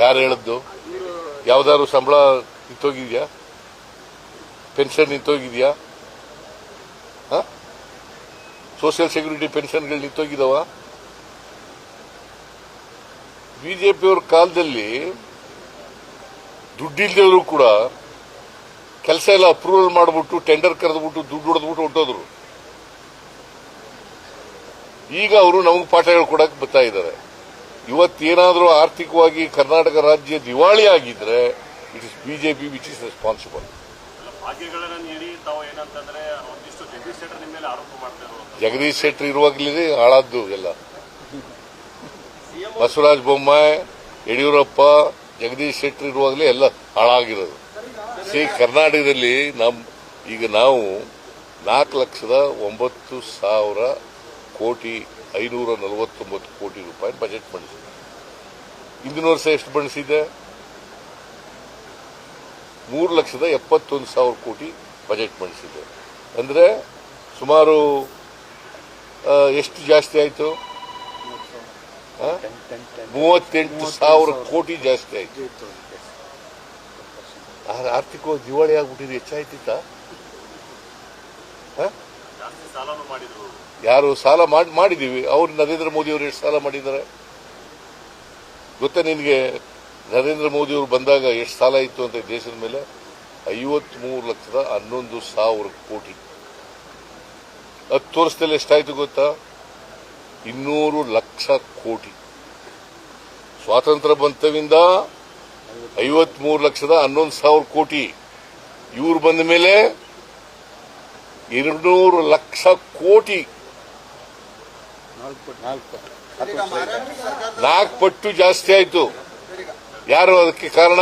ಯಾರು ಹೇಳದ್ದು? ಯಾವ್ದಾದ್ರು ಸಂಬಳ ನಿಂತೋಗಿದ್ಯಾ? ಪೆನ್ಷನ್ ನಿಂತೋಗಿದ್ಯಾ? ಸೋಷಿಯಲ್ ಸೆಕ್ಯೂರಿಟಿ ಪೆನ್ಷನ್ಗಳು ನಿಂತೋಗಿದಾವ? ಬಿಜೆಪಿಯವ್ರ ಕಾಲದಲ್ಲಿ ದುಡ್ಡಿಲ್ದವರು ಕೂಡ ಕೆಲಸ ಎಲ್ಲ ಅಪ್ರೂವಲ್ ಮಾಡಿಬಿಟ್ಟು ಟೆಂಡರ್ ಕರೆದ್ಬಿಟ್ಟು, ದುಡ್ಡು ಹೊಡೆದ್ಬಿಟ್ಟು ಹೊಟ್ಟೋದ್ರು ಈಗ ಅವರು ನಮಗೆ ಪಾಠ ಹೇಳ್ಕೊಡಕ್ ಬರ್ತಾ ಇದ್ದಾರೆ. ಇವತ್ತೇನಾದರೂ ಆರ್ಥಿಕವಾಗಿ ಕರ್ನಾಟಕ ರಾಜ್ಯ ದಿವಾಳಿ ಆಗಿದ್ರೆ it is BJP which is responsible Jagadish Shettar ನಿಮ್ಮ ಇರುವಾಗಲೇ ಹಾಳಾದ್ದು ಎಲ್ಲ. ಬಸವರಾಜ ಬೊಮ್ಮಾಯಿ ಯಡಿಯೂರಪ್ಪ ಜಗದೀಶ್ ಶೆಟ್ಟರ್ ಇರುವಾಗಲೇ ಎಲ್ಲ ಹಾಳಾಗಿರೋದು. ಸಿ ಕರ್ನಾಟಕದಲ್ಲಿ ನಮ್ ಈಗ ನಾವು ನಾಲ್ಕು ಲಕ್ಷದ ಒಂಬತ್ತು ಸಾವಿರ ಕೋಟಿ ಐನೂರ ನಲವತ್ತೊಂಬತ್ತು ಕೋಟಿ ರೂಪಾಯಿ ಬಜೆಟ್ ಮಂಡಿಸಿದೆ ಹಿಂದಿನ ವರ್ಷ ಎಷ್ಟು ಮಂಡಿಸಿದೆ ಮೂರು ಲಕ್ಷದ ಎಪ್ಪತ್ತೊಂದು ಸಾವಿರ ಕೋಟಿ ಬಜೆಟ್ ಮಂಡಿಸಿದೆ ಅಂದರೆ ಸುಮಾರು ಎಷ್ಟು ಜಾಸ್ತಿ ಆಯಿತು? ಮೂವತ್ತೆಂಟು ಸಾವಿರ ಕೋಟಿ ಜಾಸ್ತಿ ಆಯಿತು. ಆರ್ಥಿಕವಾಗಿ ದಿವಾಳಿ ಆಗ್ಬಿಟ್ಟಿದ್ದು ಹೆಚ್ಚಾಯ್ತಿತ್ತ? ಯಾರು ಸಾಲ ಮಾಡಿ ಮಾಡಿದೀವಿ ಅವ್ರು ನರೇಂದ್ರ ಮೋದಿ ಅವರು ಎಷ್ಟು ಸಾಲ ಮಾಡಿದ್ದಾರೆ? ಗೊತ್ತಾ ನಿನಗೆ? ನರೇಂದ್ರ ಮೋದಿ ಅವರು ಬಂದಾಗ ಎಷ್ಟು ಸಾಲ ಇತ್ತು ಅಂತ ದೇಶದ ಮೇಲೆ? ಐವತ್ಮೂರು ಲಕ್ಷದ ಹನ್ನೊಂದು ಸಾವಿರ ಕೋಟಿ. ಹತ್ತು ವರ್ಷದಲ್ಲಿ ಎಷ್ಟಾಯಿತು ಗೊತ್ತಾ? ಇನ್ನೂರು ಲಕ್ಷ ಕೋಟಿ. ಸ್ವಾತಂತ್ರ್ಯ ಬಂತವಿಂದ ಐವತ್ಮೂರು ಲಕ್ಷದ ಹನ್ನೊಂದು ಸಾವಿರ ಕೋಟಿ. ಇವ್ರು ಬಂದ ಮೇಲೆ ಎರಡ್ನೂರು ಲಕ್ಷ ಕೋಟಿ. ನಾಲ್ಕು ಪಟ್ಟು ಜಾಸ್ತಿ ಆಯ್ತು. ಯಾರು ಅದಕ್ಕೆ ಕಾರಣ?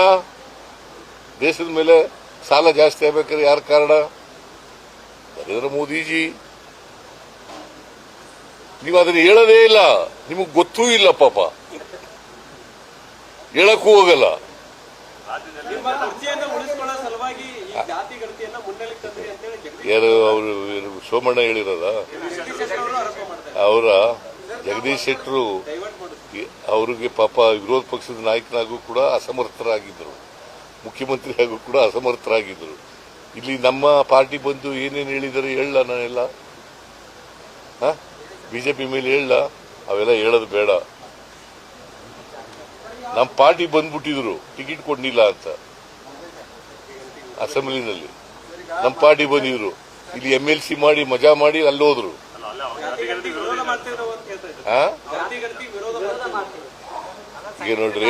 ದೇಶದ ಮೇಲೆ ಸಾಲ ಜಾಸ್ತಿ ಆಗ್ಬೇಕಾದ್ರೆ ಯಾರು ಕಾರಣ? ನರೇಂದ್ರ ಮೋದಿಜಿ. ನೀವು ಅದನ್ನ ಹೇಳದೇ ಇಲ್ಲ. ನಿಮಗೆ ಗೊತ್ತೂ ಇಲ್ಲ ಪಾಪ. ಹೇಳಕ್ಕೂ ಹೋಗಲ್ಲ. ಯಾರು ಅವರು ಸೋಮಣ್ಣ ಹೇಳಿರಲ್ಲ ಅವರು ಜಗದೀಶ್ ಶೆಟ್ಟರು ಅವರಿಗೆ ಪಾಪ ವಿರೋಧ ಪಕ್ಷದ ನಾಯಕನಾಗೂ ಕೂಡ ಅಸಮರ್ಥರಾಗಿದ್ದರು. ಮುಖ್ಯಮಂತ್ರಿ ಆಗೂ ಕೂಡ ಅಸಮರ್ಥರಾಗಿದ್ದರು. ಇಲ್ಲಿ ನಮ್ಮ ಪಾರ್ಟಿ ಬಂದು ಏನೇನು ಹೇಳಿದರೆ ಹೇಳಲ್ಲ ನಾನೆಲ್ಲ? ಬಿಜೆಪಿ ಮೇಲೆ ಹೇಳಲ್ಲ ಅವೆಲ್ಲ ಹೇಳೋದು ಬೇಡ. ನಮ್ಮ ಪಾರ್ಟಿ ಬಂದ್ಬಿಟ್ಟಿದ್ರು. ಟಿಕೆಟ್ ಕೊಡ್ಲಿಲ್ಲ ಅಂತ. ಅಸೆಂಬ್ಲಿನಲ್ಲಿ. ನಮ್ಮ ಪಾರ್ಟಿ ಬಂದಿದ್ರು. ಇಲ್ಲಿ ಎಂ ಎಲ್ ಸಿ ಮಾಡಿ ಮಜಾ ಮಾಡಿ ಅಲ್ಲಿ ಹೋದ್ರು ಈಗ ನೋಡ್ರಿ.